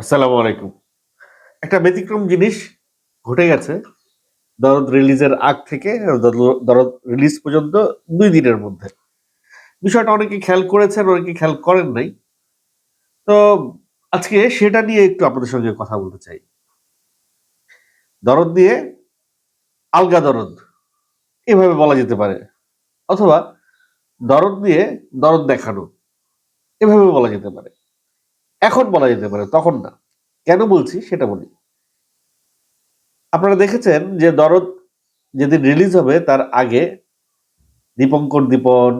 আসসালামু আলাইকুম। একটা ব্যতিক্রম জিনিস ঘটে গেছে দরদ রিলিজের আগ থেকে দরদ- রিলিজ পর্যন্ত দুই দিনের মধ্যে। বিষয়টা অনেকে খেয়াল করেছেন, অনেকে খেয়াল করেন নাই। তো আজকে সেটা নিয়ে একটু আপনাদের সঙ্গে কথা বলতে চাই। দরদ দিয়ে আলগা দরদ, এভাবে বলা যেতে পারে। অথবা দরদ দিয়ে দরদ দেখানো, এভাবে বলা যেতে পারে। এখন বলা যেতে পারে তখন না। কেন বলছি সেটা বলি। আপনারা দেখেছেন যে দরদ যেদিন রিলিজ হবে তার আগে দীপঙ্কর দীপন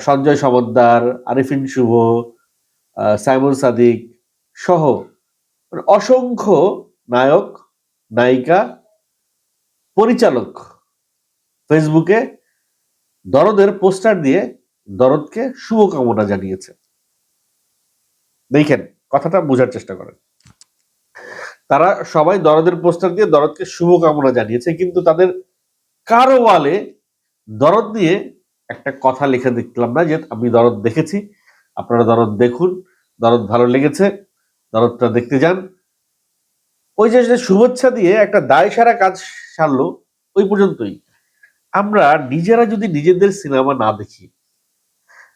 সঞ্জয় সমদ্দার আরিফিন শুভ আহ, সাইমন সাদিক সহ অসংখ্য নায়ক নায়িকা পরিচালক ফেসবুকে দরদের পোস্টার দিয়ে দরদকে শুভকামনা জানিয়েছে। দেখেন, কথাটা বোঝার চেষ্টা করেন। তারা সবাই দরদের পোস্টার দিয়ে দরদকে শুভকামনা জানিয়েছে, কিন্তু তাদের কারও ওয়ালে দরদ নিয়ে একটা কথা লিখে দেখলাম না যে, আমি দরদ দেখেছি, আপনারা দরদ দেখুন, দরদ ভালো লেগেছে, দরদটা দেখতে যান। ওই যে শুভেচ্ছা দিয়ে একটা দায় সারা কাজ সারলো, ওই পর্যন্তই। আমরা নিজেরা যদি নিজেদের সিনেমা না দেখি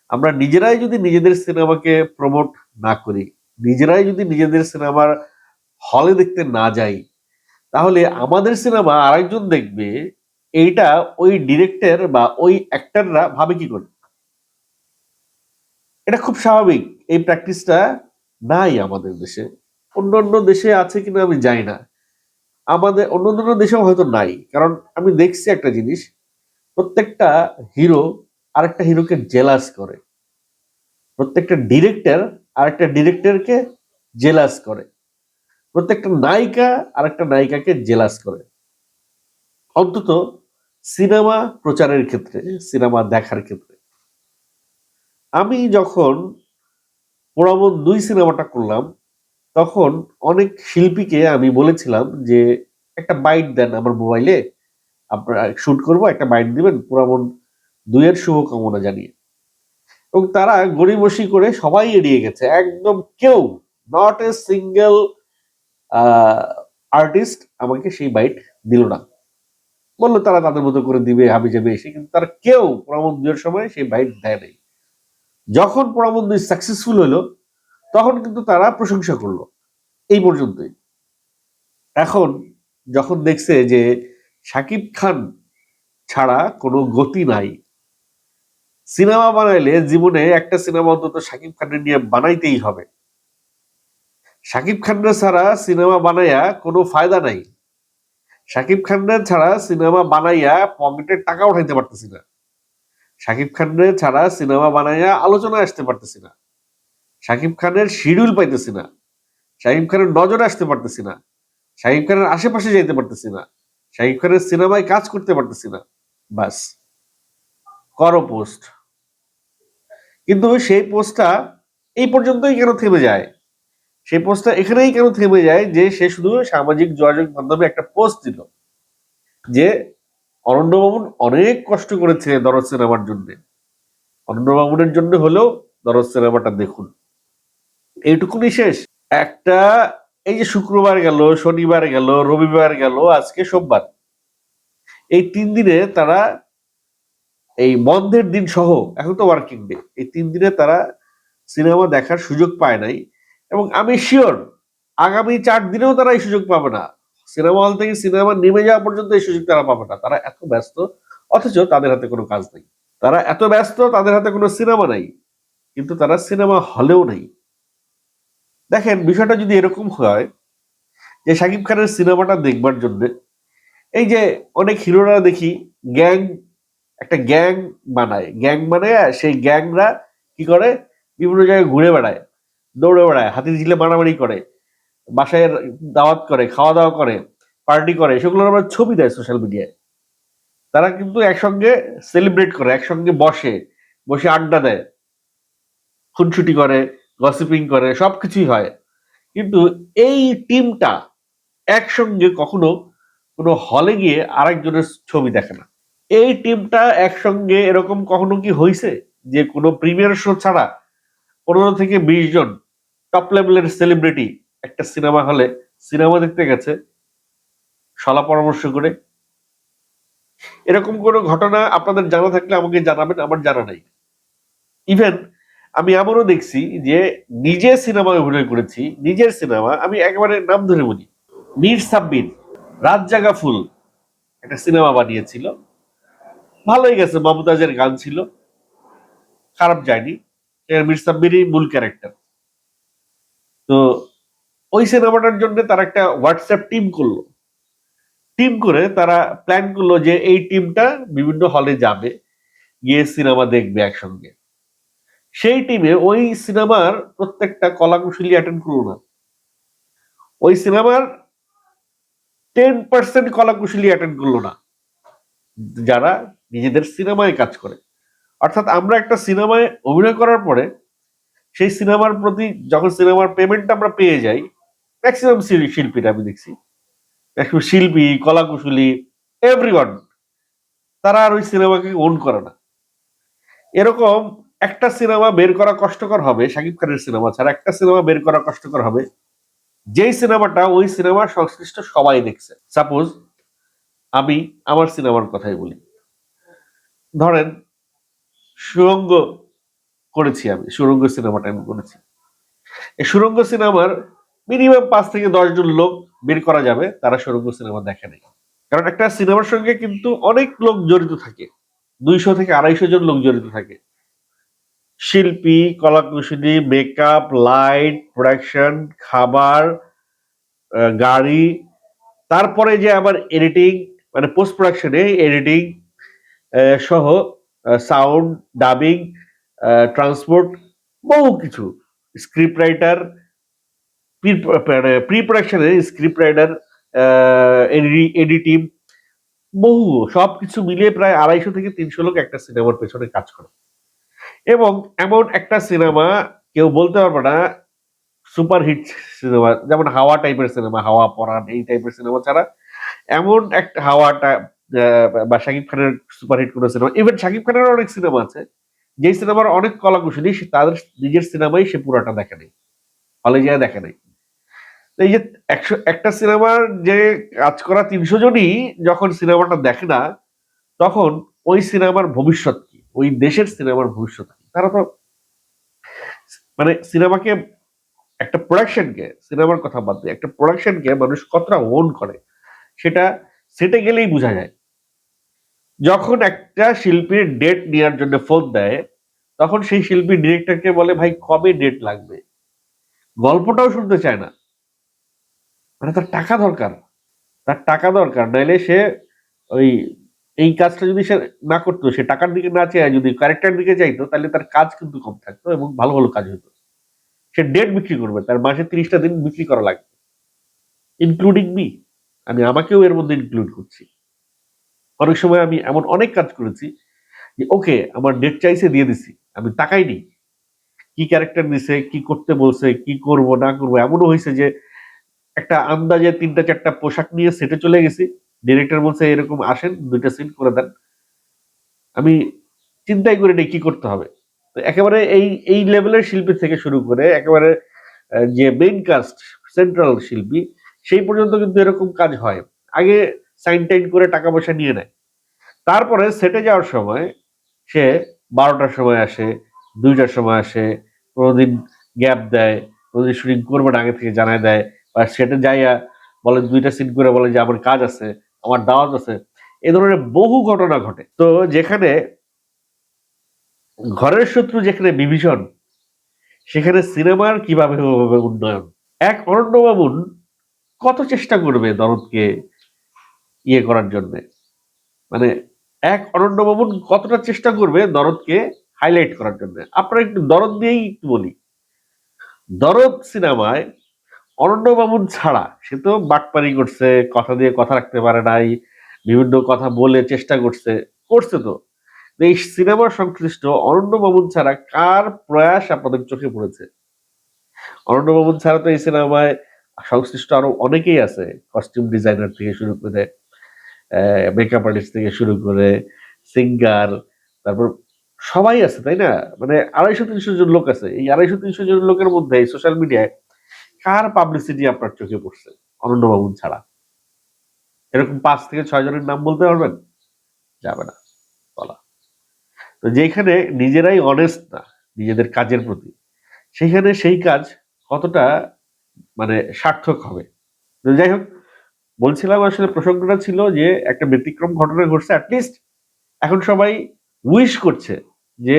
আমরা নিজেরাই যদি নিজেদের সিনেমাকে প্রমোট না করি, নিজেরাই যদি নিজেদের সিনেমার হলে দেখতে না যাই, তাহলে আমাদের সিনেমা আরেকজন দেখবে, এইটা ওই ডিরেক্টর বা ওই অ্যাক্টররা ভাবে কি করে? এটা খুব স্বাভাবিক, এই প্র্যাকটিসটা নাই আমাদের দেশে। অন্য অন্য দেশে আছে কিনা আমি জানি না। আমাদের অন্য অন্য দেশেও হয়তো নাই। কারণ আমি দেখছি একটা জিনিস, প্রত্যেকটা হিরো আরেকটা হিরোকে জেলাস করে। প্রত্যেকটা ডিরেক্টর আরেকটা ডিরেক্টরকে জেলাস করে। প্রত্যেকটা নায়িকা আরেকটা নায়িকাকে জেলাস করে। অন্তত সিনেমা প্রচারের ক্ষেত্রে, সিনেমা দেখার ক্ষেত্রে। আমি যখন পোড়ামন দুই সিনেমাটা করলাম, তখন অনেক শিল্পীকে আমি বলেছিলাম যে, একটা বাইট দেন আমার মোবাইলে, আপনারা শুট করব, একটা বাইট দিবেন, পোড়ামন দুইয়ের শুভকামনা জানিয়ে। এবং তারা গড়িমসি করে সবাই এড়িয়ে গেছে। একদম কেউ নট এ সিঙ্গেল আর্টিস্ট আমাকে সেই বাইট দিল না। বলল, তারা তাদের মতো করে দিবে, হাবি যাবে এসে। কিন্তু তারা কেউ প্রমোদের সময় সেই বাইট দেয় নাই। যখন প্রমোদ সাকসেসফুল হলো, তখন কিন্তু তারা প্রশংসা করল। এই পর্যন্তই। এখন যখন দেখছে যে শাকিব খান ছাড়া কোনো গতি নাই সিনেমা বানাইলে জীবনে একটা সিনেমা অন্তত শাকিব খানের নিয়ে বানাইতেই হবে। শাকিব খানরা ছাড়া সিনেমা বানাইয়া কোনো ফায়দা নাই। শাকিব খানরা ছাড়া সিনেমা বানাইয়া পকেটের টাকা উঠাইতে পারতেছি না। শাকিব খানরে ছাড়া সিনেমা বানাইয়া আলোচনা আসতে পারতেছি না। শাকিব খানের শিডিউল পাইতেছি না। শাকিব খানের নজরে আসতে পারতেছি না। শাকিব খানের আশেপাশে যাইতে পারতেছি না। শাকিব খানের সিনেমায় কাজ করতে পারতেছি না। বাস। করো পোস্ট। কিন্তু সেই পোস্টটা এই পর্যন্তই কেন থেমে যায়? সেই পোস্টটা এখানেই কেন থেমে যায় যে সে শুধু সামাজিক যোগাযোগ মাধ্যমে একটা পোস্ট দিল, যে অরণ্য মামুন অনেক কষ্ট করেছে দরদ সিনেমার জন্য। অরণ্য মামুনের জন্য হলেও দরদ সিনেমাটা দেখুন। এইটুকুনি শেষ। একটা এই যে শুক্রবার গেল, শনিবার গেল, রবিবার গেল, আজকে সোমবার, এই তিন দিনে তারা এই বন্ধের দিন সহ এখন তো ওয়ার্কিং ডে এই তিন দিনে তারা সিনেমা দেখার সুযোগ পায় নাই। এবং আমি শিওর আগামী চার দিনেও তারা এই সুযোগ পাবে না। সিনেমা হল থেকে সিনেমা নেমে যাওয়া পর্যন্ত এই সুযোগ তারা পাবে না। তারা এত ব্যস্ত, অথচ তাদের হাতে কোনো কাজ নেই। তারা এত ব্যস্ত, তাদের হাতে কোনো সিনেমা নাই। কিন্তু তারা সিনেমা হলেও নেই। দেখেন, বিষয়টা যদি এরকম হয় যে শাকিব খানের সিনেমাটা দেখবার জন্য, এই যে অনেক হিরোরা দেখি গ্যাং একটা গ্যাং বানায়। গ্যাং বানায় সেই গ্যাংরা কি করে? বিভিন্ন জায়গায় ঘুরে বেড়ায়, দৌড়ে বেড়ায়, হাতির ঝিলে মারামারি করে, বাসায় দাওয়াত করে, খাওয়া দাওয়া করে, পার্টি করে সেগুলোর আমরা ছবি দেয় সোশ্যাল মিডিয়ায় তারা কিন্তু একসঙ্গে সেলিব্রেট করে, একসঙ্গে বসে বসে আড্ডা দেয়। খুনসুটি করে গসিপিং করে সব কিছুই হয়। কিন্তু এই টিমটা একসঙ্গে কখনো কোনো হলে গিয়ে আরেকজনের ছবি দেখে না। এই টিমটা একসঙ্গে এরকম কখনো কি হয়েছে যে কোনো প্রিমিয়ার শো ছাড়া পনেরো থেকে বিশ জন টপ লেভেলের সেলিব্রিটি একটা সিনেমা হলে সিনেমা দেখতে গেছে সলা পরামর্শ করে। এরকম কোনো ঘটনা আপনাদের জানা থাকলে আমাকে জানাবেন, আমার জানা নাই। ইভেন আমি এমনও দেখছি যে নিজে সিনেমায় অভিনয় করেছি, নিজের সিনেমা আমি একেবারে নাম ধরে বলি, মীর সাব্বির রাত জাগা ফুল একটা সিনেমা বানিয়েছিল। ভালোই গেছে। মমতাজের গান ছিল। খারাপ যায়নি। এর মীর সাব্বিরই মূল ক্যারেক্টার তো ওই সিনেমাটার জন্য তারা একটা হোয়াটসঅ্যাপ টিম করল। টিম করে তারা প্ল্যান করল যে এই টিমটা বিভিন্ন হলে যাবে। গিয়ে সিনেমা দেখবে একসঙ্গে। সেই টিমে ওই সিনেমার প্রত্যেকটা কলাকুশলী অ্যাটেন্ড করল না। ওই সিনেমার টেন পার্সেন্ট কলাকুশলী অ্যাটেন্ড করল না। যারা নিজেদের সিনেমায় কাজ করে। অর্থাৎ আমরা একটা সিনেমায় অভিনয় করার পরে সেই সিনেমার প্রতি যখন সিনেমার পেমেন্ট আমরা পেয়ে যাই ম্যাক্সিমাম শিল্পীরা আমি দেখছি। একটু শিল্পী, কলাকুশলী এভরিওয়ান তারা আর ওই সিনেমাকে ওন করে না। এরকম একটা সিনেমা বের করা কষ্টকর হবে শাকিব খানের সিনেমা ছাড়া একটা সিনেমা বের করা কষ্টকর হবে, যেই সিনেমাটা ওই সিনেমার সংশ্লিষ্ট সবাই দেখছে। সাপোজ আমি আমার সিনেমার কথাই বলি। ধরেন, সুরঙ্গ করেছি আমি, সুরঙ্গ সিনেমাটা আমি করেছি। এই সুরঙ্গ সিনেমার মিনিমাম পাঁচ থেকে দশ জন লোক বের করা যাবে, তারা সুরঙ্গ সিনেমা দেখে নাই। কারণ একটা সিনেমার সঙ্গে কিন্তু অনেক লোক জড়িত থাকে, দুইশো থেকে আড়াইশো জন লোক জড়িত থাকে। শিল্পী, কলাকুশলী মেকআপ লাইট প্রোডাকশন খাবার গাড়ি, তারপরে যে আবার এডিটিং মানে পোস্ট প্রোডাকশনে এডিটিং সহ সাউন্ড ডাবিং ট্রান্সপোর্ট বহু কিছু। স্ক্রিপ্ট রাইটার প্রি প্রোডাকশনের স্ক্রিপ্ট রাইটার এডিটিং বহু সব কিছু মিলিয়ে প্রায় আড়াইশো থেকে তিনশো লোক একটা সিনেমার পেছনে কাজ করে। এবং এমন একটা সিনেমা কেউ বলতে পারবে না সুপার হিট সিনেমা, যেমন হাওয়া টাইপের সিনেমা, হাওয়া পরাণ, এই টাইপের সিনেমা ছাড়া এমন একটা হাওয়াটা বা শাকিব খানের সুপার হিট কোনো সিনেমা ইভেন শাকিব খানের অনেক সিনেমা আছে। যেই সিনেমার অনেক কলাকুশলী, সে তাদের নিজের সিনেমাই সে পুরাটা দেখে নেই। হলে যায় দেখে নেই। এই যে একশো, একটা সিনেমার যে কাজ করা তিনশো জনই যখন সিনেমাটা দেখে না, তখন ওই সিনেমার ভবিষ্যৎ কি? ওই দেশের সিনেমার ভবিষ্যৎ কি? তারা তো মানে সিনেমাকে একটা প্রোডাকশনকে সিনেমার কথা বাদ দিয়ে, একটা প্রোডাকশনকে মানুষ কতটা ওন করে? সেটা সেটে গেলেই বোঝা যায়। যখন একটা শিল্পীর ডেট নেওয়ার জন্য ফোন দেয়, তখন সেই শিল্পী ডিরেক্টরকে বলে, ভাই, কবে ডেট লাগবে? গল্পটাও শুনতে চায় না। মানে তার টাকা দরকার। তার টাকা দরকার। নাইলে সে ওই, এই কাজটা যদি সে না করতো, সে টাকার দিকে না চেয়ে যদি ক্যারেক্টার দিকে চাইতো, তাহলে তার কাজ কিন্তু কম থাকতো এবং ভালো ভালো কাজ হতো। সে ডেট বিক্রি করবে। তার মাসে তিরিশটা দিন বিক্রি করা লাগবে। ইনক্লুডিং মি আমি আমাকেও এর মধ্যে ইনক্লুড করছি। অনেক সময় আমি এমন অনেক কাজ করেছি যে, ওকে, আমার ডেট চাইছে দিয়ে দিছি, আমি তাকাই নি কি ক্যারেক্টার দিছে কি করতে বলছে, কি করব, না করব, এমনও হয়েছে যে, একটা আন্দাজে তিনটা চারটা পোশাক নিয়ে সেটে চলে গেছি ডিরেক্টর বলছে, এরকম আসেন, দুইটা সিন করে দেন। আমি চিন্তাই করি নেই কি করতে হবে। তো একেবারে এই এই লেভেলের শিল্পী থেকে শুরু করে, একেবারে যে মেইন কাস্ট সেন্ট্রাল শিল্পী সেই পর্যন্ত কিন্তু এরকম কাজ হয়। আগে সাইন টাইন করে টাকা পয়সা নিয়ে নেয়। তারপরে সেটে যাওয়ার সময় সে বারোটার সময় আসে, দুইটার সময় আসে, কোনোদিন গ্যাপ দেয়, কোনোদিন শুটিং করবে না, আগে থেকে জানায় দেয়। বা সেটে যাইয়া বলে দুইটা সিন করে বলে যে, আমার কাজ আছে, আমার দাওয়াত আছে। এ ধরনের বহু ঘটনা ঘটে। তো যেখানে ঘরের শত্রু যেখানে বিভীষণ, সেখানে সিনেমার কীভাবে উন্নয়ন? এক অরণ্য বাবুন কত চেষ্টা করবে দরদকে ইয়ে করার জন্য? মানে এক অরণ্য বাবুন কতটা চেষ্টা করবে দরদকে হাইলাইট করার জন্য? আপনারা একটু দরদ দিয়েই একটু বলি। দরদ সিনেমায় অরণ্য বাবুন ছাড়া সে তো বাটপারি করছে, কথা দিয়ে কথা রাখতে পারে নাই, বিভিন্ন কথা বলে চেষ্টা করছে করছে তো। তো এই সিনেমার সংশ্লিষ্ট অরণ্য বাবুন ছাড়া কার প্রয়াস আপনাদের চোখে পড়েছে? অরণ্য বাবুন ছাড়া তো এই সিনেমায় সংশ্লিষ্ট আরও অনেকেই আছে কস্টিউম ডিজাইনার থেকে শুরু করে মেকআপ আর্টিস্ট থেকে শুরু করে সিঙ্গার তারপর সবাই আছে, তাই না? মানে আড়াইশো, তিনশো জন লোক আছে। এই আড়াইশো, তিনশো জন লোকের মধ্যে সোশ্যাল মিডিয়ায় কার পাবলিসিটি আপনার চোখে পড়ছে? অনন্য বাবুন ছাড়া। এরকম পাঁচ থেকে ছয় জনের নাম বলতে পারবেন? যাবে না, বলা। তো যেখানে নিজেরাই অনেস্ট না, নিজেদের কাজের প্রতি, সেখানে সেই কাজ কতটা মানে সার্থক হবে। যাই হোক, বলছিলাম আসলে প্রসঙ্গটা ছিল যে একটা ব্যতিক্রম ঘটনা ঘটছে অ্যাটলিস্ট এখন সবাই উইশ করছে যে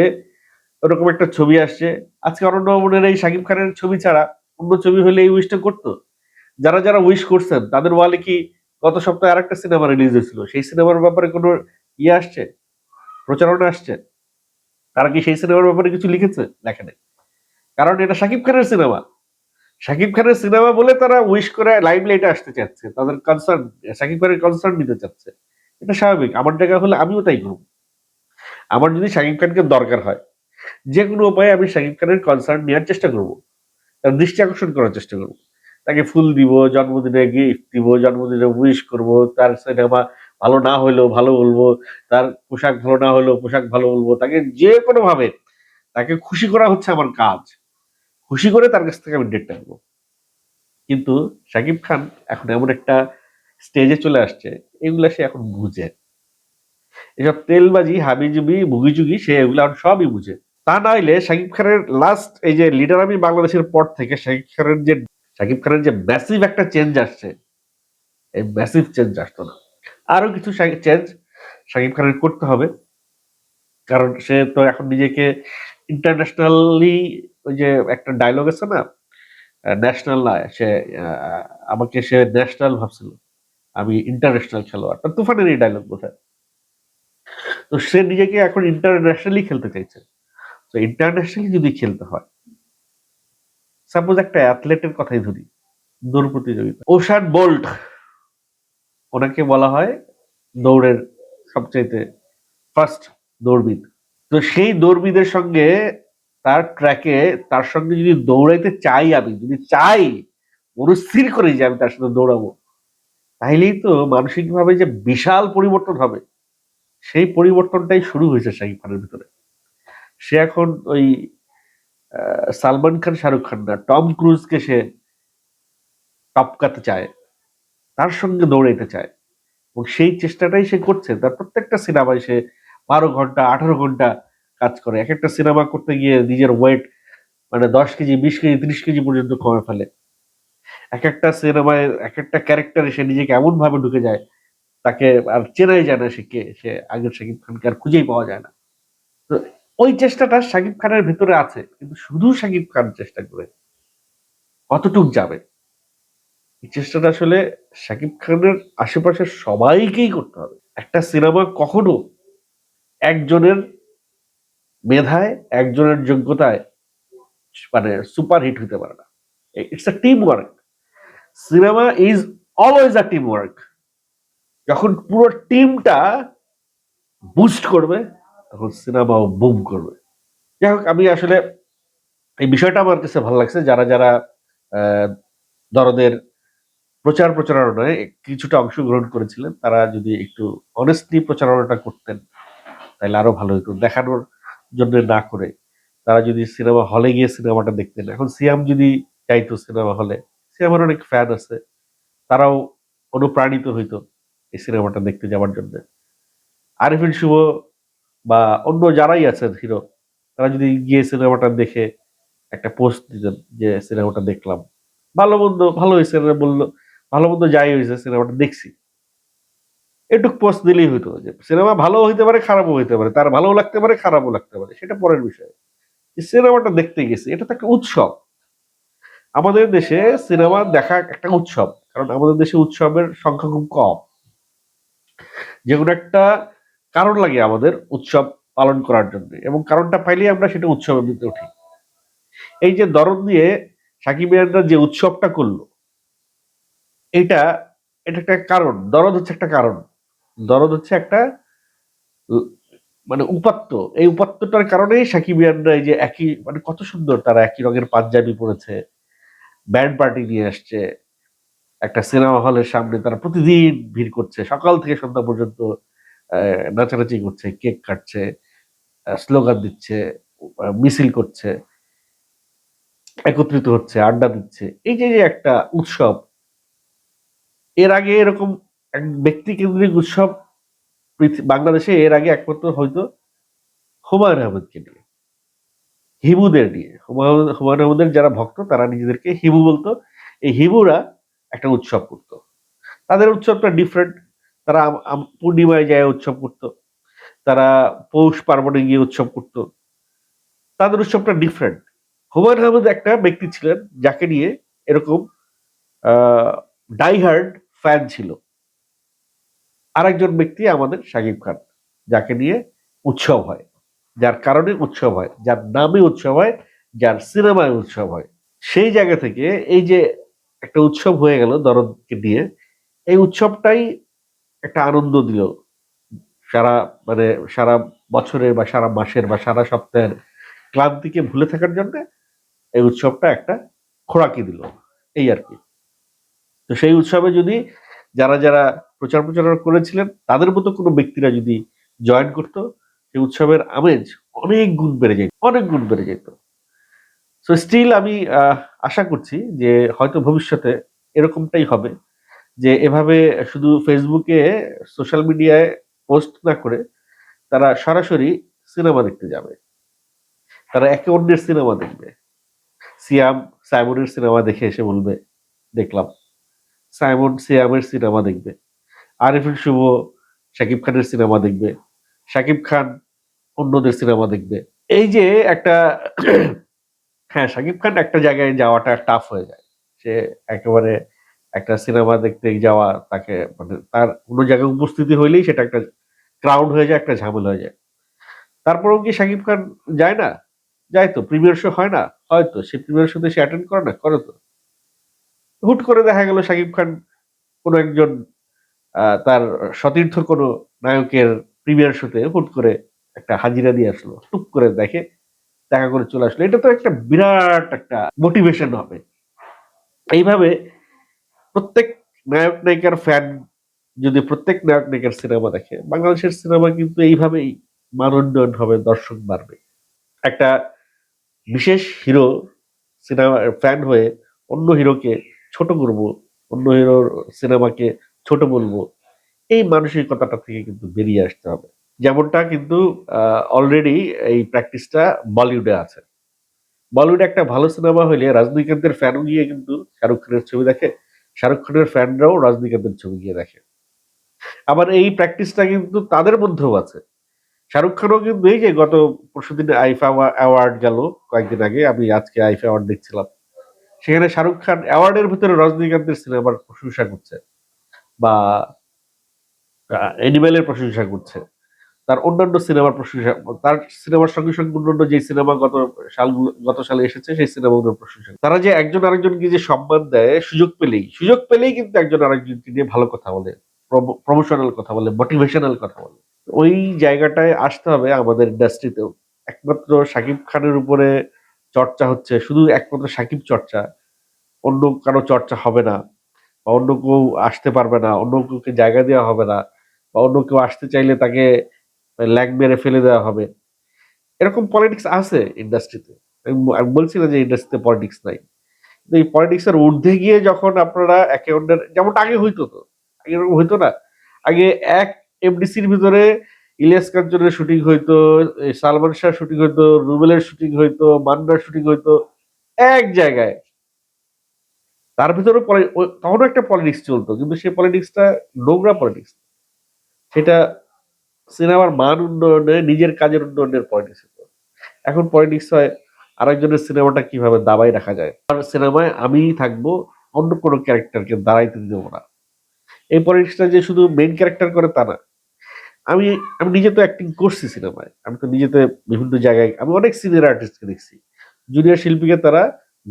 ওরকম একটা ছবি আসছে। আজকে অরণ্য ভবনের এই শাকিব খানের ছবি ছাড়া অন্য ছবি হলে এই উইশটা করতো। যারা যারা উইশ করছেন, তাদের ওয়ালে কি গত সপ্তাহে আরেকটা সিনেমা রিলিজ হয়েছিল? সেই সিনেমার ব্যাপারে কোনো ইয়ে আসছে? প্রচারণা আসছে? তারা কি সেই সিনেমার ব্যাপারে কিছু লিখেছে? লেখে নাই। কারণ এটা শাকিব খানের সিনেমা। শাকিব খানের সিনেমা বলে তারা উইশ করে লাইমলাইটে আসতে চাচ্ছে। তাদের কনসার্ন শাকিব খানের কনসার্ন নিতে চাচ্ছে। এটা স্বাভাবিক। আমার জায়গা হলে আমিও তাই করব। আমার যদি শাকিব খানকে দরকার হয়, যে কোনো উপায়ে আমি শাকিব খানের কনসার্ন নেওয়ার চেষ্টা করব। তার দৃষ্টি আকর্ষণ করার চেষ্টা করব। তাকে ফুল দিব, জন্মদিনে গিফট দিব, জন্মদিনে উইশ করব, তার সিনেমা ভালো না হলেও ভালো বলব, তার পোশাক ভালো না হলেও পোশাক ভালো বলব, তাকে যে কোনো ভাবে তাকে খুশি করা হচ্ছে আমার কাজ। খুশি করে তার কাছ থেকে আমি ডেটটা নেব। কিন্তু শাকিব খান এখন এমন একটা স্টেজে চলে আসছে, এগুলা সে এখন বুঝে। এসব তেলবাজি, হাবিজুবি বুগিচুগি সে এগুলো এখন সবই বুঝে। তা নইলে শাকিব খানের লাস্ট এই যে লিডার আমি বাংলাদেশের পর থেকে শাকিব খানের যে, শাকিব খানের যে ম্যাসিভ একটা চেঞ্জ আসছে, এই ম্যাসিভ চেঞ্জ আসতো না। আরও কিছু চেঞ্জ শাকিব খানের করতে হবে। কারণ সে তো এখন নিজেকে ইন্টারন্যাশনালি ওই যে একটা ডায়লগ আছে না ন্যাশনাল না, সে আমাকে সে ন্যাশনাল ভাবছিল। আমি ইন্টারন্যাশনাল খেলোয়াড়। তার তুফানের এই ডায়লগ বোধহয়। তো সে নিজেকে এখন ইন্টারন্যাশনালি খেলতে চাইছে। তো ইন্টারন্যাশনালি যদি খেলতে হয় সাপোজ একটা অ্যাথলেটের কথাই ধরি, দৌড় প্রতিযোগিতা। ওশান বোল্ট, ওনাকে বলা হয় দৌড়ের সবচাইতে ফার্স্ট দৌড়বিদ। তো সেই দৌড়বিদের সঙ্গে তার ট্র্যাকে তার সঙ্গে যদি দৌড়াইতে চাই আমি, যদি চাই মনস্থির করি যে আমি তার সাথে দৌড়াবো, তাইলেই তো মানসিকভাবে যে বিশাল পরিবর্তন হবে, সেই পরিবর্তনটাই শুরু হয়েছে শাহিদ খানের ভিতরে। সে এখন ওই সালমান খান, শাহরুখ খান না, টম ক্রুজকে সে টপকাতে চায়, তার সঙ্গে দৌড়াইতে চায়, এবং সেই চেষ্টাটাই সে করছে। তার প্রত্যেকটা সিনেমায় সে বারো ঘণ্টা, আঠারো ঘণ্টা কাজ করে। এক একটা সিনেমা করতে গিয়ে নিজের ওয়েট মানে দশ কেজি, বিশ কেজি, ত্রিশ কেজি পর্যন্ত কমে ফেলে। এক একটা সিনেমায় এক একটা ক্যারেক্টারে সে নিজেকে এমন ভাবে ঢুকে যায়, তাকে আর চেনাই যায় না সে কে, সে আগের শাকিব খানকে আর খুঁজেই পাওয়া যায় না। তো ওই চেষ্টাটা শাকিব খানের ভিতরে আছে, কিন্তু শুধু শাকিব খান চেষ্টা করে। কতটুক যাবে? এই চেষ্টাটা আসলে শাকিব খানের আশেপাশের সবাইকেই করতে হবে। একটা সিনেমা কখনো একজনের মেধায় একজনের যোগ্যতায় মানে সুপার হিট হতে পারে না। It's a team work cinema is always a team work যখন পুরো টিমটা বুস্ট করবে, তখন সিনেমাও বুম করবে। যাই হোক, আমি আসলে এই বিষয়টা আমার কাছে ভালো লাগছে। যারা যারা দরদের প্রচার প্রচারণায় কিছুটা অংশগ্রহণ করেছিলেন, তারা যদি একটু অনেস্টলি প্রচারণাটা করতেন, তাহলে আরও ভালো হতো। দেখানোর জন্য না করে, তারা যদি সিনেমা হলে গিয়ে সিনেমাটা দেখতেন। এখন সিয়াম যদি চাইতো সিনেমা হলে, সিয়ামের অনেক ফ্যান আছে, তারাও অনুপ্রাণিত হইতো এই সিনেমাটা দেখতে যাওয়ার জন্য। আরিফিন শুভ বা অন্য যারাই আছেন হিরো, তারা যদি গিয়ে সিনেমাটা দেখে একটা পোস্ট দিতেন যে সিনেমাটা দেখলাম। ভালো মন্দ, ভালো হয়েছে বলল, ভালো মন্দ যাই হয়েছে সিনেমাটা দেখছি। এটুক পোস্ট দিলেই হইতো। যে সিনেমা ভালো হইতে পারে, খারাপও হইতে পারে। তার ভালো লাগতে পারে, খারাপও লাগতে পারে। সেটা পরের বিষয়। সিনেমাটা দেখতে গেছি, এটা তো একটা উৎসব। আমাদের দেশে সিনেমা দেখা একটা উৎসব, কারণ আমাদের দেশে উৎসবের সংখ্যা খুব কম। যে কোনো একটা কারণ লাগে আমাদের উৎসব পালন করার জন্য, এবং কারণটা পাইলেই আমরা সেটা উৎসবের মধ্যে উঠি। এই যে দরদ দিয়ে সাকিব ইয়ানরা যে উৎসবটা করল, এটা এটা একটা কারণ, দরদ হচ্ছে একটা কারণ। দরদ হচ্ছে একটা মানে উপাত্ত। এই উপাত্তটার কারণেই সাকিব ইয়ানরা এই যে একই মানে কত সুন্দর তারা একই রঙের পাঞ্জাবি পরেছে, ব্যান্ড পার্টি নিয়ে আসছে, একটা সিনেমা হলের সামনে তারা প্রতিদিন ভিড় করছে, সকাল থেকে সন্ধ্যা পর্যন্ত নাচানাচি করছে, কেক কাটছে স্লোগান দিচ্ছে মিছিল করছে, একত্রিত হচ্ছে, আড্ডা দিচ্ছে। এই যে একটা উৎসব, এর আগে এরকম ব্যক্তি কেন্দ্রিক উৎসব বাংলাদেশে এর আগে একমাত্র হয়তো হুমায়ুন আহমেদকে নিয়ে। হিবুদের নিয়ে। হুমায়ুন আহমেদের যারা ভক্ত, তারা নিজেদেরকে হিবু বলতো। এই হিবুরা একটা উৎসব করতো। তাদের উৎসবটা ডিফারেন্ট তারা পূর্ণিমায় যায় উৎসব করতো। তারা পৌষ পার্বণে গিয়ে উৎসব করতো। তাদের উৎসবটা ডিফারেন্ট হুমায়ুন আহমেদ একটা ব্যক্তি ছিলেন, যাকে নিয়ে এরকম ডাইহার্ড ফ্যান ছিল। আরেকজন ব্যক্তি আমাদের শাকিব খান, যাকে নিয়ে উৎসব হয়। যার কারণে উৎসব হয়, যার নামে উৎসব হয়, যার সিনেমায় উৎসব হয়। সেই জায়গা থেকে এই যে একটা উৎসব হয়ে গেল দরদকে নিয়ে, এই উৎসবটাই একটা আনন্দ দিল। সারা মানে সারা বছরের বা সারা মাসের বা সারা সপ্তাহের ক্লান্তিকে ভুলে থাকার জন্য এই উৎসবটা একটা খোরাকি দিল। এই আর কি। তো সেই উৎসবে যদি যারা যারা প্রচার প্রচারণা করেছিলেন, তাদের মতো কোনো ব্যক্তিরা যদি জয়েন করতো, সেই উৎসবের আমেজ অনেক গুণ বেড়ে যেত, অনেক গুণ বেড়ে যেত। সো স্টিল আমি আশা করছি যে হয়তো ভবিষ্যতে এরকমটাই হবে, যে এভাবে শুধু ফেসবুকে সোশ্যাল মিডিয়ায় পোস্ট না করে তারা সরাসরি সিনেমা দেখতে যাবে। তারা একে অন্যের সিনেমা দেখবে। সিয়াম সাইমনের সিনেমা দেখে এসে বলবে, দেখলাম। সাইমন সিয়ামের সিনেমা দেখবে। আরিফিন শুভ, শাকিব খানের সিনেমা দেখবে। শাকিব খান অন্যদের সিনেমা দেখবে। এই যে একটা হ্যাঁ শাকিব খান একটা জায়গায় যাওয়াটা টাফ হয়ে যায়। সে একেবারে একটা সিনেমা দেখতে যাওয়া, তাকে মানে তার কোনো জায়গায় উপস্থিতি হইলেই সেটা একটা ক্রাউড হয়ে যায়, একটা ঝামেলা হয়ে যায়। তারপরেও কি শাকিব খান যায় না? যায় তো প্রিমিয়ার শো হয় না? হয়তো, সে প্রিমিয়ার শোতে সে অ্যাটেন্ড করে না, করে তো। হুট করে দেখা গেল শাকিব খান কোনো একজন তার সতীর্থ কোনো নায়কের প্রিমিয়ার শোতে হুট করে একটা হাজিরা দিয়ে আসলো টুক করে দেখে দেখা করে চলে আসলো। এটা তো একটা বিরাট একটা মোটিভেশন হবে। এইভাবে প্রত্যেক নায়ক নায়িকার ফ্যান যদি প্রত্যেক নায়ক নায়িকার সিনেমা দেখে, বাংলাদেশের সিনেমা কিন্তু এইভাবেই মান উন্নয়ন হবে, দর্শক বাড়বে। একটা বিশেষ হিরো সিনেমা ফ্যান হয়ে অন্য হিরোকে ছোট করব, অন্য হিরোর সিনেমাকে ছোট বলব, এই মানসিকতাটা থেকে কিন্তু বেরিয়ে আসতে হবে। যেমনটা কিন্তু অলরেডি এই প্র্যাকটিসটা বলিউডে আছে। বলিউডে একটা ভালো সিনেমা হইলে রজনীকান্তের ফ্যানও গিয়ে কিন্তু শাহরুখ খানের ছবি দেখে, শাহরুখ খানের ফ্যানরাও রজনীকান্তের ছবি গিয়ে দেখে। আবার এই প্র্যাকটিসটা কিন্তু তাদের মধ্যেও আছে। শাহরুখ খানও কিন্তু এই যে গত পরশুদিন আইফা অ্যাওয়ার্ড গেল কয়েকদিন আগে, আমি আজকে আইফা অ্যাওয়ার্ড দেখছিলাম। সেখানে শাহরুখ খান অ্যাওয়ার্ডের ভিতরে রজনীকান্তের সিনেমার প্রশংসা করছে। বা অ্যানিমেলের প্রশংসা করছে। তার অন্যান্য সিনেমার প্রশংসা, তার সিনেমার সঙ্গে সঙ্গে অন্যান্য যে সিনেমা গত সাল, গত সালে এসেছে, সেই সিনেমাগুলোর প্রশংসা। তারা যে একজন আরেকজনকে যে সম্মান দেয়, সুযোগ পেলেই সুযোগ পেলেই কিন্তু একজন আরেকজনকে নিয়ে ভালো কথা বলে প্রমোশনাল কথা বলে মোটিভেশনাল কথা বলে। ওই জায়গাটায় আসতে হবে আমাদের ইন্ডাস্ট্রিতেও একমাত্র সাকিব খানের উপরে চর্চা হচ্ছে, শুধু একমাত্র সাকিব চর্চা, অন্য কারও চর্চা হবে না। বা অন্য কেউ আসতে পারবে না, অন্য কেউকে জায়গা দেওয়া হবে না, বা অন্য কেউ আসতে চাইলে তাকে ল্যাগ মেরে ফেলে দেওয়া হবে। এরকম পলিটিক্স আছে ইন্ডাস্ট্রিতে আমি বলছি না যে ইন্ডাস্ট্রিতে পলিটিক্স নাই। কিন্তু এই পলিটিক্সের ঊর্ধ্বে গিয়ে যখন আপনারা একে অন্যের যেমনটা আগে হইতো তো, আগে এরকম হইতো না। আগে এক এমডিসির ভিতরে ইলিয়াস কাঞ্চনের শুটিং হইতো সালমান শাহ শুটিং হইতো, রুবেলের শুটিং হইতো, মান্নার শুটিং হইতো, এক জায়গায় তার ভিতরে তখনও একটা পলিটিক্স চলতো, কিন্তু সেই পলিটিক্সটা নোংরা পলিটিক্স সেটা সিনেমার মান উন্নয়নে, নিজের কাজের উন্নয়নের পলিটিক্স হতো এখন পলিটিক্স হয় আরেকজনের সিনেমাটা কীভাবে দাবাই রাখা যায়। আর সিনেমায় আমি থাকব, অন্য কোনো ক্যারেক্টারকে দাঁড়াইতে দেবো না। এই পলিটিক্সটা যে শুধু মেইন ক্যারেক্টার করে তা না। আমি আমি নিজে তো অ্যাক্টিং করছি সিনেমায়। আমি তো নিজেতে বিভিন্ন জায়গায়, আমি অনেক সিনিয়র আর্টিস্টকে দেখছি। জুনিয়র শিল্পীকে তারা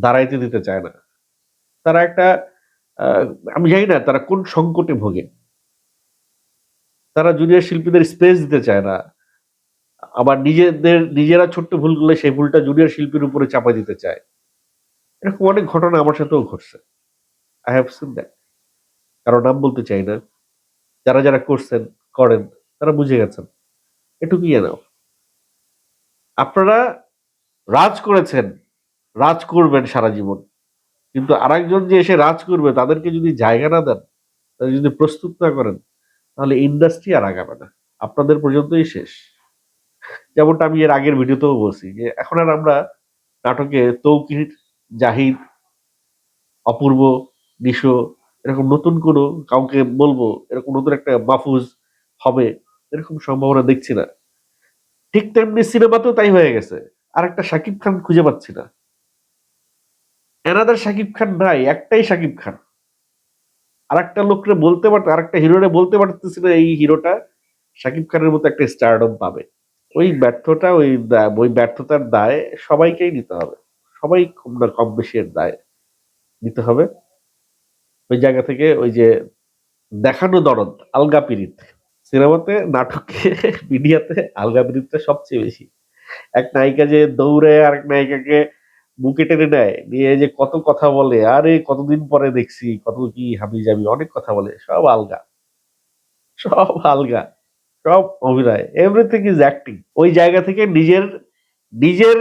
দাঁড়াইতে দিতে চায় না। তারা একটা আমি জানি না তারা কোন সংকটে ভোগে। তারা জুনিয়র শিল্পীদের স্পেস দিতে চায় না। আবার নিজেদের, নিজেরা ছোট্ট ভুল করলে সেই ভুলটা জুনিয়র শিল্পীর উপরে চাপা দিতে চায়। এরকম অনেক ঘটনা আমার সাথেও ঘটছে। আই হ্যাভ সিন দ্যাট কারও নাম বলতে চাই না। যারা যারা করছেন, করেন, তারা বুঝে গেছেন। এটুকুই নাও। আপনারা রাজ করেছেন, রাজ করবেন সারা জীবন। কিন্তু আরেকজন যে এসে রাজ করবে, তাদেরকে যদি জায়গা না দেন, তাদের যদি প্রস্তুত না করেন, তাহলে ইন্ডাস্ট্রি আর আগাবে না। আপনাদের পর্যন্তই শেষ। যেমনটা আমি এর আগের ভিডিওতেও বলছি যে, এখন আর আমরা নাটকে তৌকির, জাহিদ, অপূর্ব, নিশো, এরকম নতুন কোনো কাউকে বলব, এরকম নতুন একটা মাহফুজ হবে, এরকম সম্ভাবনা দেখছি না। ঠিক তেমনি সিনেমাতেও তাই হয়ে গেছে। আর একটা শাকিব খান খুঁজে পাচ্ছি না। এনাদার শাকিব খান নাই একটাই শাকিব খান। আর একটা লোকরে বলতে পারত আর একটা হিরোরে বলতে পারতেছি না এই হিরোটা। শাকিব খানের মতো একটা স্টারডম পাবে। ওই ব্যর্থতা, ওই ওই ব্যর্থতার দায় সবাইকেই নিতে হবে। সবাই কম না কম বেশি দায় নিতে হবে। ওই জায়গা থেকে ওই যে দেখানো দরদ, আলগা পিরিত সিনেমাতে, নাটকে, মিডিয়াতে আলগা পিরিতটা সবচেয়ে বেশি। এক নায়িকা যে দৌড়ে, আরেক নায়িকাকে বুকে টেনে নেয়, নিয়ে যে কত কথা বলে, আরে কতদিন পরে দেখছি, কত কি হাবি যাবি অনেক কথা বলে, সব আলগা। সব আলগা, সব অভিনয়। Everything is acting. ওই জায়গা থেকে নিজের নিজের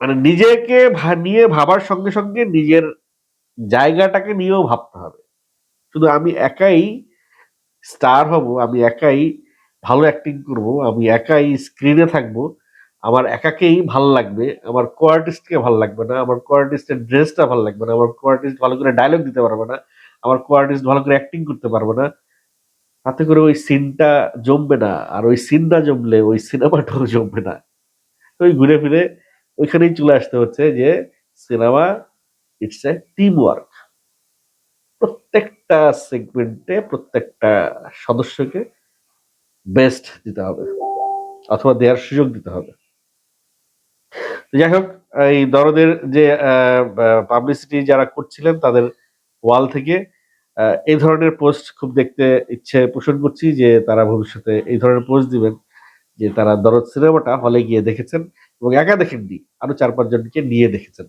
মানে নিজেকে নিয়ে ভাবার সঙ্গে সঙ্গে নিজের জায়গাটাকে নিয়েও ভাবতে হবে। শুধু আমি একাই স্টার হব, আমি একাই ভালো অ্যাক্টিং করব, আমি একাই স্ক্রিনে থাকব আমার একাকেই ভালো লাগবে, আমার কোয়ার্টিস্টকে ভালো লাগবে না, আমার কোয়ার্টিস্টের ড্রেসটা ভালো লাগবে না, আমার কোয়ার্টিস্ট ভালো করে ডায়লগ দিতে পারবে না, আমার কোয়ার্টিস্ট ভালো করে অ্যাক্টিং করতে পারবে না। তাতে করে ওই সিনটা জমবে না, আর ওই সিন না জমলে ওই সিনেমাটাও জমবে না। ওই ঘুরে ফিরে ওইখানেই চলে আসতে হচ্ছে যে cinema it's a team work প্রত্যেকটা সেগমেন্টে প্রত্যেকটা সদস্যকে বেস্ট দিতে হবে, অথবা দেওয়ার সুযোগ দিতে হবে। যাই হোক, এই দরদের যে পাবলিসিটি যারা করছিলেন তাদের ওয়াল থেকে এই ধরনের পোস্ট খুব দেখতে ইচ্ছে পোষণ করছি যে, তারা ভবিষ্যতে এই ধরনের পোস্ট দিবেন, যে তারা দরদ সিনেমাটা হলে গিয়ে দেখেছেন এবং একা দেখেননি, আরও চার পাঁচজনকে নিয়ে দেখেছেন।